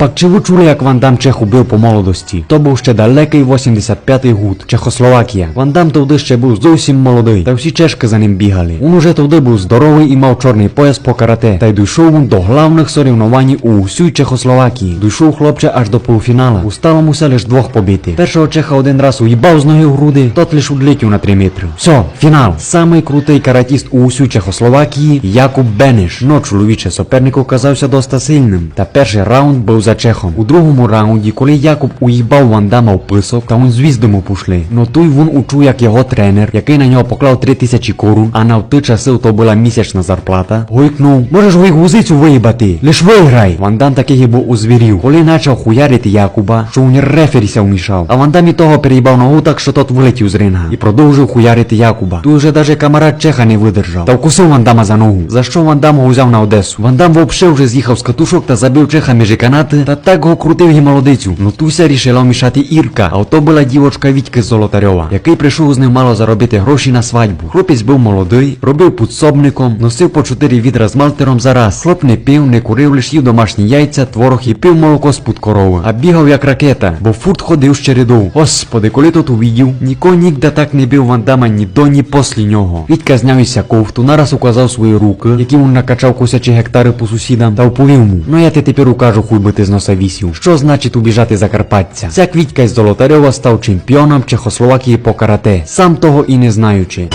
Пак чи ви чули, як Ван Дам Чеху бив по молодості? То був ще далекий 85-й гуд, Чехословакія. Ван Дам тоді ще був зовсім молодий, та всі чешки за ним бігали. Він уже тоді був здоровий і мав чорний пояс по карате. Та й дійшов до главних соревнувань у усій Чехословакії. Дійшов хлопче аж до полуфінала. Устало муся лиш двох побити. Першого чеха один раз уїбав з ноги в груди, тот лиш удлетів на 3 метри. Все, фінал. Самий крутий каратіст у усій Чехословакії Якуб Бенеш. Но чоловіче суперник оказався доста сильним. Та перший раунд був за чехом. У другому раунді, коли Якуб уїбав Вандама в писок, та він звіздому пішли. Но той він учув, як його тренер, який на нього поклав 3000 корун, а на в ті часи то була місячна зарплата, гойкнув, можеш ви гузицю виїбати, лиш виграй. Вандам такий був у. Коли почав хуярити Якуба, що він реферіся вмішав. А Вандам і того переїбав ногу так, що тот вилетів з ринга. І продовжив хуярити Якуба. Тут вже даже камарад Чеха не видержав. Та вкусив Вандама за ногу. За що Вандам його взяв на Одесу? Вандам вообще вже з'їхав з катушок та забив Чеха між канати, та так го крутив і молодицю. Ну туся рішила вмішати Ірка, а ото була дівочка Вітьки Золотарьова, який прийшов з ним мало заробити гроші на свадьбу. Хлопець був молодий, робив підсобником, носив по чотири відра з малтером за раз. Хлоп не пив, не курив, лиш їв домашні яйця, творог і пив молоко з-під корови. А бігав як ракета, бо фурт ходив з чередов. Господи, коли тут увидів, ніко нігде так не бив Вандама ні до, ні після нього. Вітька зняв ісся кофту, нараз указав свої руки, які він накачав косячі гектари по сусідам, та вповів му. Ну я ти тепер укажу хуй би ти з носа вісів. Що значить убіжати Закарпаття? Ця квітка із Золотарьова став чемпіоном Чехословакії по карате, сам того і не знаючи.